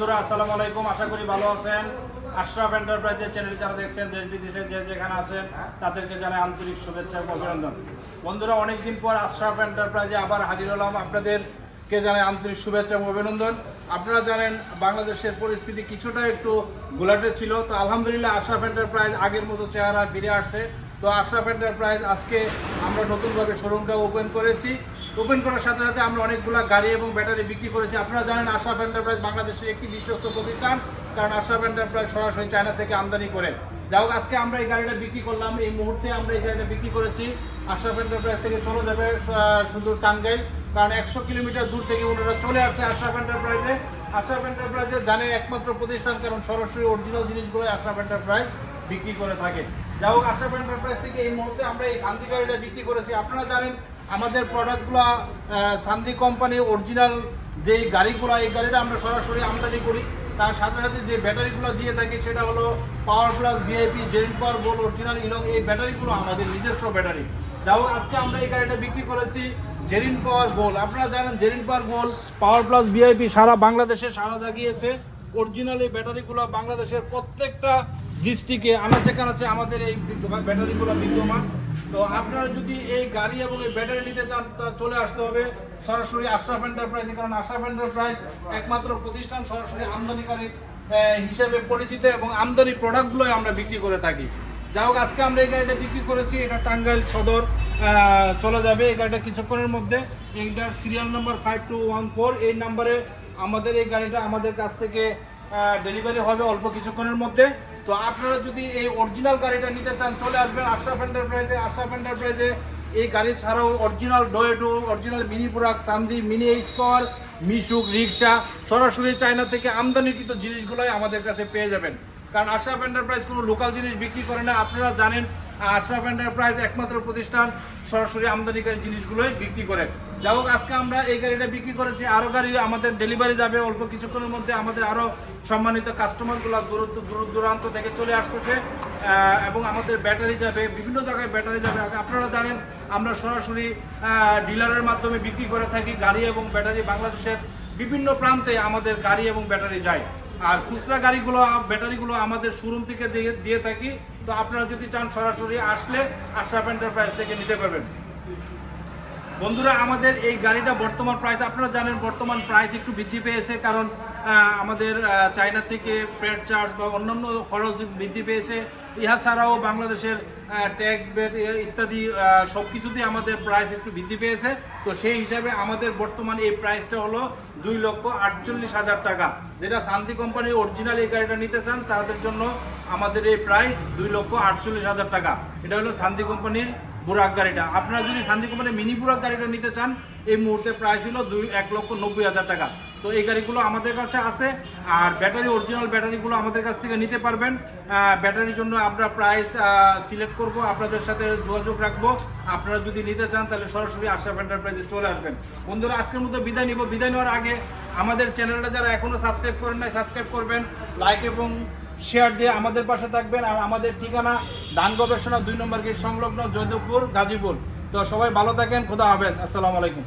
বন্ধুরা, আসসালামু আলাইকুম। আশা করি ভালো আছেন। আশরাফ এন্টারপ্রাইজের চ্যানেল যারা দেখছেন, দেশ বিদেশে যে যেখানে আছেন, তাদেরকে জানাই আন্তরিক শুভেচ্ছা এবং অভিনন্দন। বন্ধুরা, অনেকদিন পর আশরাফ এন্টারপ্রাইজে আবার হাজির হলাম আপনাদেরকে জানাই আন্তরিক শুভেচ্ছা এবং অভিনন্দন। আপনারা জানেন, বাংলাদেশের পরিস্থিতি কিছুটা একটু গোলাটে ছিল। তো আলহামদুলিল্লাহ, আশরাফ এন্টারপ্রাইজ আগের মতো চেহারা ফিরে আসছে। তো আশরাফ এন্টারপ্রাইজ আজকে আমরা নতুনভাবে শোরুমটা ওপেন করেছি। ওপেন করার সাথে সাথে আমরা অনেকগুলো গাড়ি এবং ব্যাটারি বিক্রি করেছি। আপনারা জানেন আশরাফ এন্টারপ্রাইজ বাংলাদেশের একটি বিশ্বস্ত প্রতিষ্ঠান, কারণ আশরাফ এন্টারপ্রাইজ সরাসরি চায়না থেকে আমদানি করে যাই হোক, আজকে আমরা এই গাড়িটা বিক্রি করলাম, এই মুহূর্তে আমরা এই গাড়িটা বিক্রি করেছি আশরাফ এন্টারপ্রাইজ থেকে। চলে যাবে শুধু টাঙ্গাইল, কারণ একশো কিলোমিটার দূর থেকে ওনারা চলে আসছে আশরাফ এন্টারপ্রাইজে আশরাফ এন্টারপ্রাইজে জানে একমাত্র প্রতিষ্ঠান, কারণ সরাসরি অরিজিনাল জিনিসগুলো আশরাফ এন্টারপ্রাইজ বিক্রি করে থাকে। যাই হোক, আশরাফ এন্টারপ্রাইজ থেকে এই মুহূর্তে আমরা এই শান্তি গাড়িটা বিক্রি করেছি। আপনারা জানেন আমাদের প্রোডাক্টগুলো সান্দি কোম্পানি অরিজিনাল যেই গাড়িগুলো, এই গাড়িটা আমরা সরাসরি আমদানি করি। তার সাথে সাথে যে ব্যাটারিগুলো দিয়ে থাকি, সেটা হলো power plus VIP Zerin power gold original ইলং এই ব্যাটারিগুলো আমাদের নিজস্ব ব্যাটারি। হোক, আজকে আমরা এই গাড়িটা বিক্রি করেছি জেরিন পাওয়ার গোল আপনারা জানেন Zerin power gold power plus VIP সারা বাংলাদেশে সারা জাগিয়েছে। অরিজিনাল এই ব্যাটারিগুলো বাংলাদেশের প্রত্যেকটা ডিস্ট্রিক্টে আনাচে কানাচে আমাদের এই ব্যাটারিগুলো বিদ্যমান। তো আপনারা যদি এই গাড়ি এবং এই ব্যাটারি নিতে চান, তা চলে আসতে হবে সরাসরি আশরাফ এন্টারপ্রাইজে কারণ আশরাফ এন্টারপ্রাইজ একমাত্র প্রতিষ্ঠান সরাসরি আমদানিকারী হিসেবে পরিচিত এবং আমদানি প্রোডাক্টগুলোই আমরা বিক্রি করে থাকি। যাই হোক, আজকে আমরা এই গাড়িটা বিক্রি করেছি, এটা টাঙ্গাইল সদর চলে যাবে এই গাড়িটা কিছুক্ষণের মধ্যে। এইটার serial number five two one four এই নাম্বারে আমাদের এই গাড়িটা আমাদের কাছ থেকে ডেলিভারি হবে অল্প কিছুক্ষণের মধ্যে। তো আপনারা যদি এই অরিজিনাল গাড়িটা নিতে চান, চলে আসবেন আশরাফ এন্টারপ্রাইজে আশরাফ এন্টারপ্রাইজে এই গাড়ি ছাড়াও অরিজিনাল ডোয়েটো original mini product সান্দি mini H power Mishuk rickshaw সরাসরি চায়না থেকে আমদানিকৃত জিনিসগুলোই আমাদের কাছে পেয়ে যাবেন। কারণ আশরাফ এন্টারপ্রাইজ কোনো লোকাল জিনিস বিক্রি করে না। আপনারা জানেন আশরাফ এন্টারপ্রাইজ একমাত্র প্রতিষ্ঠান সরাসরি আমদানিকারী জিনিসগুলোই বিক্রি করে যাই হোক, আজকে আমরা এই গাড়িটা বিক্রি করেছি। আরও গাড়ি আমাদের ডেলিভারি যাবে। অল্প কিছুক্ষণের মধ্যে আমাদের আরও সম্মানিত কাস্টমারগুলো দূর দূর দূরান্ত থেকে চলে আসতেছে। এবং আমাদের ব্যাটারি যাবে, বিভিন্ন জায়গায় ব্যাটারি যাবে। আপনারা জানেন, আমরা সরাসরি ডিলারের মাধ্যমে বিক্রি করে থাকি গাড়ি এবং ব্যাটারি বাংলাদেশের বিভিন্ন প্রান্তে আমাদের গাড়ি এবং ব্যাটারি যায়। আর খুচরা গাড়িগুলো ব্যাটারিগুলো আমাদের শোরুম থেকে দিয়ে দিয়ে থাকি। তো আপনারা যদি চান সরাসরি আসলে আশরাফ এন্টারপ্রাইজ থেকে নিতে পারবেন। বন্ধুরা, আমাদের এই গাড়িটা বর্তমান প্রাইস আপনারা জানেন বর্তমান প্রাইস একটু বৃদ্ধি পেয়েছে কারণ আমাদের চায়না থেকে ফ্রেড চার্জ বা অন্যান্য খরচ বৃদ্ধি পেয়েছে। ইহা ছাড়াও বাংলাদেশের ট্যাক্স বেট ইত্যাদি সব কিছুতেই আমাদের প্রাইস একটু বৃদ্ধি পেয়েছে। তো সেই হিসাবে আমাদের বর্তমান এই প্রাইসটা হলো দুই লক্ষ আটচল্লিশ হাজার টাকা। যেটা শান্তি কোম্পানির অরিজিনাল এই গাড়িটা নিতে চান, তাদের জন্য আমাদের এই প্রাইস দুই লক্ষ আটচল্লিশ হাজার টাকা। এটা হলো শান্তি কোম্পানির বুরাক গাড়িটা। আপনারা যদি শান্তি কোম্পানির মিনি বুরাক গাড়িটা নিতে চান, এই মুহূর্তে প্রাইস হলো দুই, এক লক্ষ নব্বই হাজার টাকা। তো এই গাড়িগুলো আমাদের কাছে আছে, আর ব্যাটারি অরিজিনাল ব্যাটারিগুলো আমাদের কাছ থেকে নিতে পারবেন। ব্যাটারির জন্য আমরা প্রাইস সিলেক্ট করব, আপনাদের সাথে যোগাযোগ রাখব। আপনারা যদি নিতে চান, তাহলে সরাসরি আশরাফ এন্টারপ্রাইজে চলে আসবেন। বন্ধুরা, আজকের মতো বিদায় নিব। বিদায় নেওয়ার আগে আমাদের চ্যানেলটা যারা এখনও সাবস্ক্রাইব করেন নাই সাবস্ক্রাইব করবেন। লাইক এবং শেয়ার দিয়ে আমাদের পাশে থাকবেন আর আমাদের ঠিকানা ধান গবেষণা দুই নম্বর গেট সংলগ্ন জয়দেবপুর গাজীপুর। তো সবাই ভালো থাকেন, খোদা হাফেজ। আসসালামু আলাইকুম।